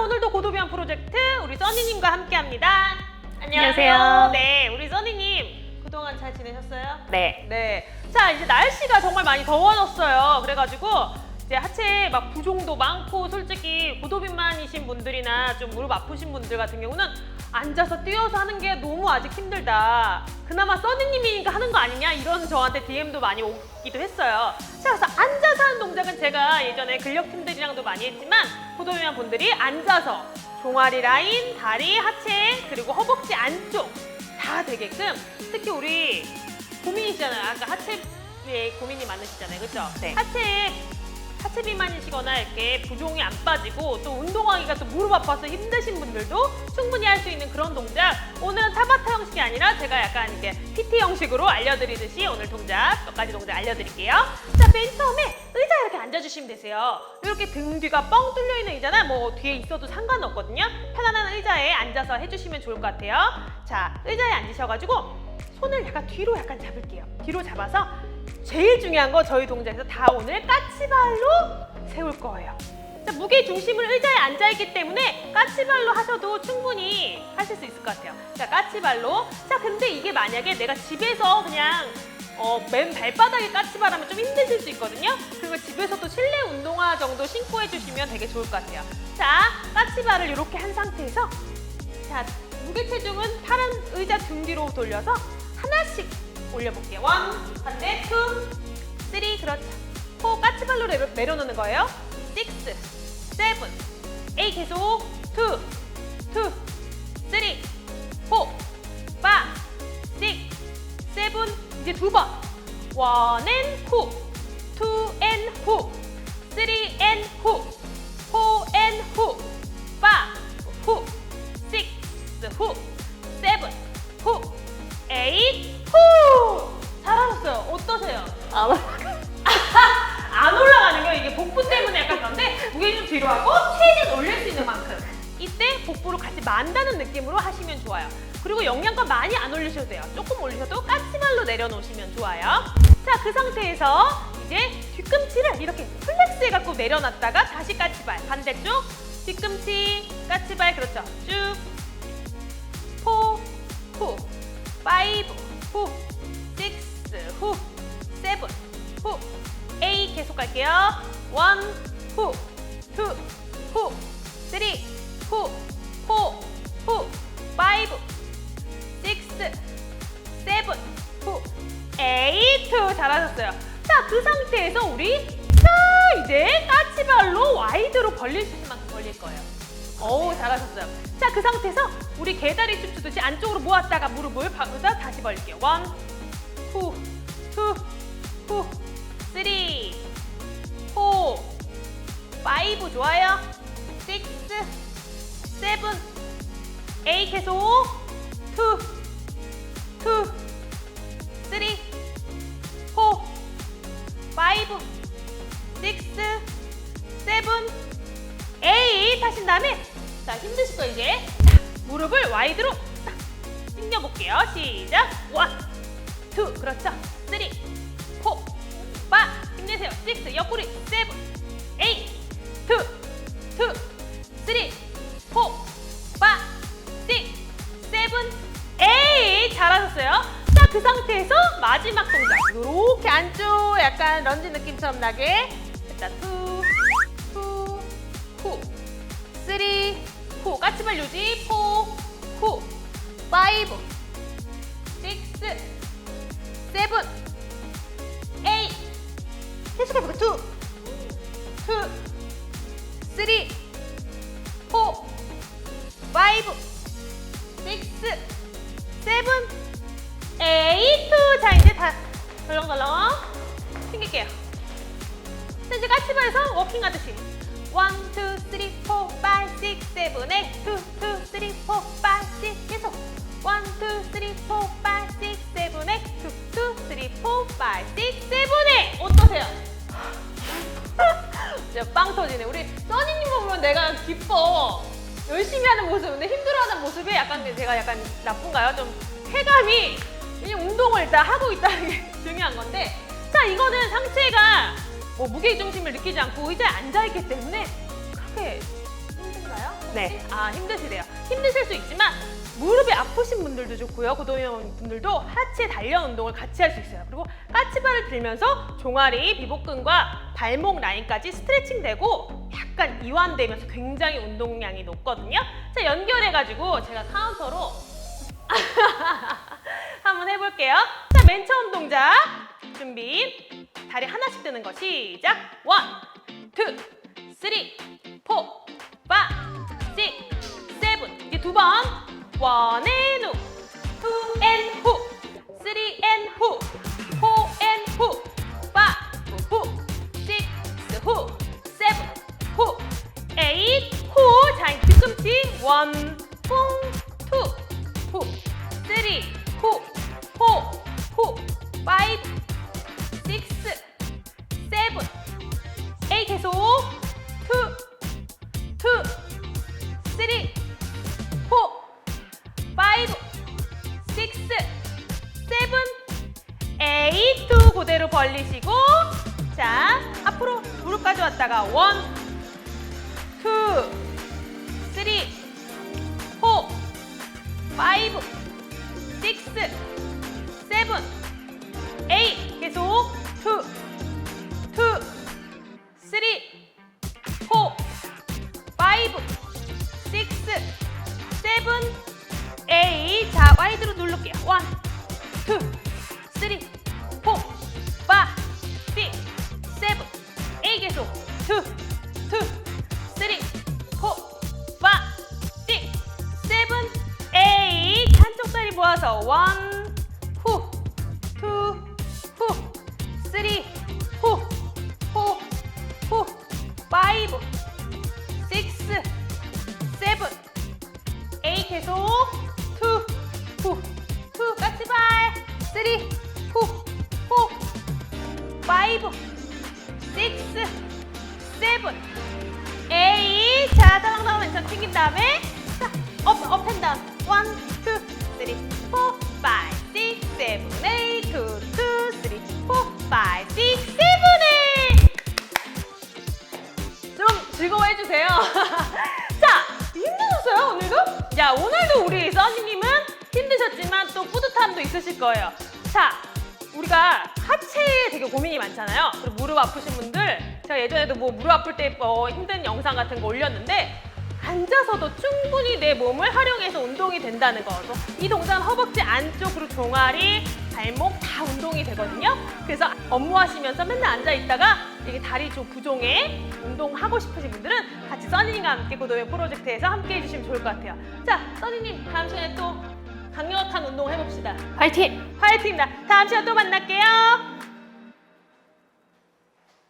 오늘도 고도비안 프로젝트 우리 써니님과 함께합니다. 안녕하세요. 네, 우리 써니님 그동안 잘 지내셨어요? 네. 네. 자, 이제 날씨가 정말 많이 더워졌어요. 그래가지고 이제 하체 막 부종도 많고 솔직히 고도비만이신 분들이나 좀 무릎 아프신 분들 같은 경우는 앉아서 뛰어서 하는 게 너무 아직 힘들다. 그나마 써니님이니까 하는 거 아니냐 이런 저한테 DM도 많이 오기도 했어요. 자, 그래서 앉아서 하는 동작은 제가 예전에 근력 팀들이랑도 많이 했지만 고도비만 분들이 앉아서 종아리 라인, 다리, 하체 그리고 허벅지 안쪽 다 되게끔 특히 우리 고민이시잖아요. 아까 하체에 고민이 많으시잖아요. 그렇죠? 네. 하체에 하체 비만이시거나 이렇게 부종이 안 빠지고 또 운동하기가 또 무릎 아파서 힘드신 분들도 충분히 할 수 있는 그런 동작. 오늘은 타바타 형식이 아니라 제가 약간 이렇게 PT 형식으로 알려드리듯이 오늘 동작 몇 가지 동작 알려드릴게요. 자 맨 처음에 의자 이렇게 앉아주시면 되세요. 이렇게 등 뒤가 뻥 뚫려 있는 의자나 뭐 뒤에 있어도 상관없거든요. 편안한 의자에 앉아서 해주시면 좋을 것 같아요. 자 의자에 앉으셔가지고 손을 약간 뒤로 약간 잡을게요. 뒤로 잡아서 제일 중요한 거 저희 동작에서 다 오늘 까치발로 세울 거예요. 자, 무게 중심을 의자에 앉아 있기 때문에 까치발로 하셔도 충분히 하실 수 있을 것 같아요. 자, 까치발로. 자, 근데 이게 만약에 내가 집에서 그냥 어, 맨 발바닥에 까치발 하면 좀 힘드실 수 있거든요. 그리고 집에서도 실내 운동화 정도 신고 해주시면 되게 좋을 것 같아요. 자, 까치발을 이렇게 한 상태에서 자, 무게 체중은 파란 의자 등 뒤로 돌려서 하나씩 올려볼게요. 원, 반대, 투, 쓰리, 그렇죠. 호 까치발로 내려, 내려놓는 거예요. 식스, 세븐, 에이 계속, 투, 투, 쓰리, 포, 파, 식, 세븐, 이제 두 번. 원 앤 후, 투 앤 후, 쓰리 앤 후, 포 앤 후, 파, 후, 식스 후, 어떠세요? 아, 안 올라가는 거 이게 복부 때문에 약간 그런데 무게 좀 뒤로 하고 최대한 올릴 수 있는 만큼 이때 복부를 같이 만다는 느낌으로 하시면 좋아요. 그리고 영양가 많이 안 올리셔도 돼요. 조금 올리셔도 까치발로 내려놓으시면 좋아요. 자, 그 상태에서 이제 뒤꿈치를 이렇게 플렉스 해갖고 내려놨다가 다시 까치발 반대쪽 뒤꿈치 까치발 그렇죠. 쭉 포, 후, 파이브, 후, 식스, 후, 세븐, 후, 에이 계속 갈게요. 원, 후, 투, 후, 쓰리, 후, 포, 후, 파이브, 식스, 세븐, 후, 후 잘하셨어요. 자, 그 상태에서 우리 자 이제 까치발로 와이드로 벌릴 수 있는 만큼 벌릴 거예요. 오 잘하셨어요. 자 그 상태에서 우리 개다리 춤추듯이 안쪽으로 모았다가 무릎을 박으다 다시 벌릴게요. 원, 후, 투, 후, 쓰리, 포, 파이브 좋아요. 식스, 세븐, 에이 계속 투, 투, 쓰리, 포, 파이브, 식스, 세븐, 에잇 하신 다음에 자 힘드실 거 이제? 자, 무릎을 와이드로 딱 당겨볼게요. 시작. 원, 투 그렇죠? 쓰리, 포, 파 힘내세요. 식스 옆구리 세븐, 에잇 투, 투, 쓰리, 포, 파, 식, 세븐, 에잇! 잘하셨어요? 자 그 상태에서 마지막 동작. 이렇게 안쪽 약간 런지 느낌처럼 나게. 일단 투, 후, 후, 쓰리, 후, 까치발 유지, 포, 후, 파이브, 식스, 세븐, 계속해볼까? 투, 투, 쓰리, 하는 모습, 근데 힘들어하는 모습이 약간 제가 약간 나쁜가요? 좀 쾌감이 이 운동을 일단 하고 있다는 게 중요한 건데 자 이거는 상체가 뭐 무게 중심을 느끼지 않고 의자에 앉아 있기 때문에 크게 힘든가요? 네, 아 힘드시대요. 힘드실 수 있지만 무릎이 아프신 분들도 좋고요. 고도형 분들도 하체 단련 운동을 같이 할 수 있어요. 그리고 까치발을 들면서 종아리, 비복근과 발목 라인까지 스트레칭 되고 약간 이완되면서 굉장히 운동량이 높거든요. 자, 연결해가지고 제가 카운터로 한번 해볼게요. 자, 맨 처음 동작 준비. 다리 하나씩 드는 거 시작. 원, 투, 쓰리, 포, 파, 식, 세븐. 이제 두 번. 원앤 그대로 벌리시고 자 앞으로 무릎까지 왔다가 원, 투, 쓰리, 포, 파이브, 식스, 파이브, 식스, 5, 6, 7, 8. 자, 따랑따랑 왼손 튕긴 다음에 자, 업, 업 앤 다운. 1, 2, 3, 4, 5, 6, 7, 8. 2, 2, 3, 4, 5, 6, 7. 좀 즐거워해주세요. 자, 힘드셨어요, 오늘도? 야, 오늘도 우리 써니님은 힘드셨지만 또 뿌듯함도 있으실 거예요. 자, 우리가 하체에 되게 고민이 많잖아요. 그리고 무릎 아프신 분들, 제가 예전에도 뭐 무릎 아플 때 어, 힘든 영상 같은 거 올렸는데, 앉아서도 충분히 내 몸을 활용해서 운동이 된다는 거. 이 동작은 허벅지 안쪽 그리고 종아리, 발목 다 운동이 되거든요. 그래서 업무하시면서 맨날 앉아 있다가 이게 다리 좀 부종에 운동하고 싶으신 분들은 같이 써니님과 함께 고도형 프로젝트에서 함께 해주시면 좋을 것 같아요. 자, 써니님 다음 시간에 또 강력한 운동 해봅시다. 화이팅! 화이팅입니다. 다음 시간에 또 만날게요.